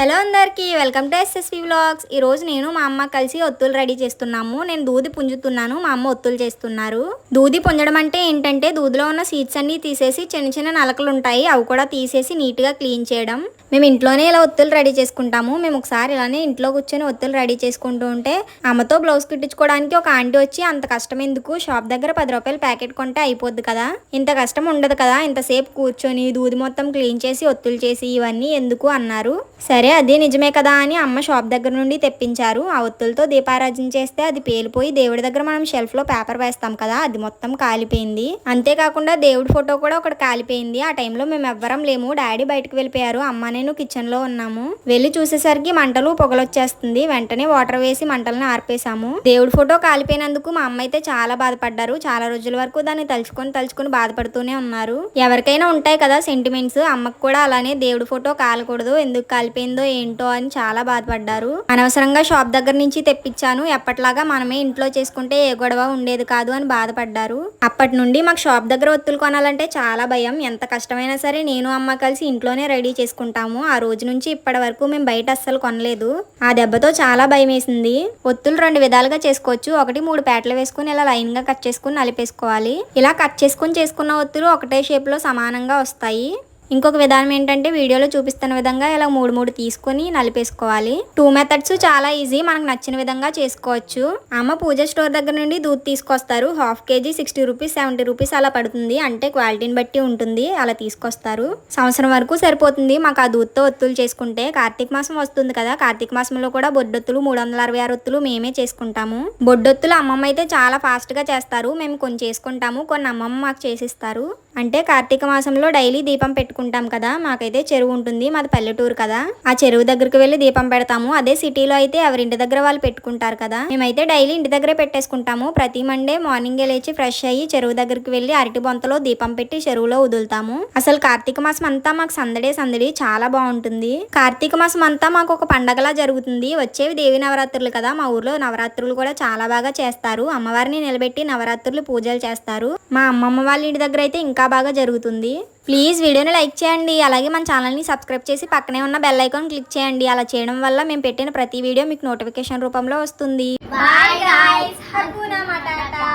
Hello అందరికీ welcome to SSV vlogs. ఈరోజు నేను మా అమ్మ కలిసి ఒత్తులు రెడీ చేస్తున్నాము. నేను దూది పుంజుతున్నాను మా అమ్మ ఒత్తులు చేస్తున్నారు. దూది పుంజడం అంటే ఏంటంటే దూదిలో ఉన్న సీడ్స్ అన్ని తీసేసి చిన్న చిన్న నలకలు ఉంటాయి అవి కూడా తీసేసి నీట్గా క్లీన్ చేయడం. మేము ఇంట్లోనే ఇలా ఒత్తులు రెడీ చేసుకుంటాము. మేము ఒకసారి ఇలానే ఇంట్లో కూర్చొని ఒత్తులు రెడీ చేసుకుంటూ ఉంటే అమ్మతో బ్లౌజ్ కుట్టించుకోవడానికి ఒక ఆంటీ వచ్చి అంత కష్టం ఎందుకు? షాప్ దగ్గర పది రూపాయలు ప్యాకెట్ కొంటే అయిపోద్ది కదా. ఇంత కష్టం ఉండదు కదా. ఇంతసేపు కూర్చొని దూది మొత్తం క్లీన్ చేసి ఒత్తులు చేసి ఇవన్నీ ఎందుకు? అన్నారు. సరే అదే నిజమే కదా అని అమ్మ షాప్ దగ్గర నుండి తెప్పించారు. ఆ ఒత్తులతో దీపారాజన చేస్తే అది పేలిపోయి దేవుడి దగ్గర మనం షెల్ఫ్లో పేపర్ వేస్తాం కదా అది మొత్తం కాలిపోయింది. అంతేకాకుండా దేవుడి ఫోటో కూడా ఒకటి కాలిపోయింది. ఆ టైంలో మేము ఎవ్వరం లేము. డాడీ బయటకు వెళ్ళిపోయారు. అమ్మనే నేను కిచెన్లో ఉన్నాము. వెళ్ళి చూసేసరికి మంటలు పొగలొచ్చేస్తుంది. వెంటనే వాటర్ వేసి మంటలను ఆర్పేశాము. దేవుడి ఫోటో కాలిపోయినందుకు మా అమ్మ అయితే చాలా బాధపడ్డారు. చాలా రోజుల వరకు దాన్ని తలుచుకొని తలుచుకొని బాధపడుతూనే ఉన్నారు. ఎవరికైనా ఉంటాయి కదా సెంటిమెంట్స్ అమ్మకు కూడా అలానే దేవుడి ఫోటో కాలకూడదు. ఎందుకు కాలిపోయిందో ఏంటో అని చాలా బాధపడ్డారు. అనవసరంగా షాప్ దగ్గర నుంచి తెప్పించాను. ఎప్పట్లాగా మనమే ఇంట్లో చేసుకుంటే ఏ గొడవ ఉండేది కాదు అని బాధపడ్డారు. అప్పటి నుండి మాకు షాప్ దగ్గర ఒత్తులు కొనాలంటే చాలా భయం. ఎంత కష్టమైనా సరే నేను అమ్మ కలిసి ఇంట్లోనే రెడీ చేసుకుంటాము. ఆ రోజు నుంచి ఇప్పటి వరకు మేము బయట అస్సలు కొనలేదు. ఆ దెబ్బతో చాలా భయం వేసింది ఒత్తులు రెండు విధాలుగా చేసుకోవచ్చు. ఒకటి మూడు పేటలు వేసుకుని ఇలా లైన్గా కట్ చేసుకుని నలిపేసుకోవాలి. ఇలా కట్ చేసుకుని చేసుకున్న ఒత్తులు ఒకటే షేప్లో సమానంగా వస్తాయి. ఇంకొక విధానం ఏంటంటే వీడియోలో చూపిస్తున్న విధంగా ఇలా మూడు మూడు తీసుకొని నలిపేసుకోవాలి. టూ మెథడ్స్ చాలా ఈజీ మనకు నచ్చిన విధంగా చేసుకోవచ్చు. అమ్మ పూజ స్టోర్ దగ్గర నుండి దూద్ తీసుకొస్తారు. Half KG sixty rupees seventy rupees అలా పడుతుంది. అంటే క్వాలిటీని బట్టి ఉంటుంది. అలా తీసుకొస్తారు. సంవత్సరం వరకు సరిపోతుంది మాకు ఆ దూద్తో ఒత్తులు చేసుకుంటే. కార్తీక మాసం వస్తుంది కదా. కార్తీక మాసంలో కూడా బొడ్డొత్తులు మూడు వందల అరవై ఆరు ఒత్తులు మేమే చేసుకుంటాము. బొడ్డొత్తులు అమ్మమ్మ అయితే చాలా ఫాస్ట్గా చేస్తారు. మేము కొన్ని చేసుకుంటాము కొన్ని అమ్మమ్మ మాకు చేసిస్తారు. అంటే కార్తీక మాసంలో డైలీ దీపం పెట్టుకుంటాం కదా మాకైతే చెరువు ఉంటుంది మాది పల్లెటూరు కదా. ఆ చెరువు దగ్గరికి వెళ్ళి దీపం పెడతాము. అదే సిటీలో అయితే ఎవరింటి దగ్గర వాళ్ళు పెట్టుకుంటారు కదా. మేమైతే డైలీ ఇంటి దగ్గరే పెట్టేసుకుంటాము. ప్రతి మండే మార్నింగే లేచి ఫ్రెష్ అయ్యి చెరువు దగ్గరికి వెళ్ళి అరటి బొంతలో దీపం పెట్టి చెరువులో వదులుతాము. అసలు కార్తీక మాసం అంతా మాకు సందడే సందడి చాలా బాగుంటుంది. కార్తీక మాసం అంతా మాకు ఒక పండగలా జరుగుతుంది. వచ్చేవి దేవి నవరాత్రులు కదా. మా ఊర్లో నవరాత్రులు కూడా చాలా బాగా చేస్తారు. అమ్మవారిని నిలబెట్టి నవరాత్రులు పూజలు చేస్తారు. మా అమ్మమ్మ వాళ్ళ ఇంటి దగ్గర అయితే ఇంకా బాగా జరుగుతుంది. ప్లీజ్ వీడియోని లైక్ చేయండి. అలాగే మన ఛానల్ని సబ్స్క్రైబ్ చేసి పక్కనే ఉన్న బెల్ ఐకాన్ క్లిక్ చేయండి. అలా చేయడం వల్ల మేము పెట్టిన ప్రతి వీడియో మీకు నోటిఫికేషన్ రూపంలో వస్తుంది. Bye guys matata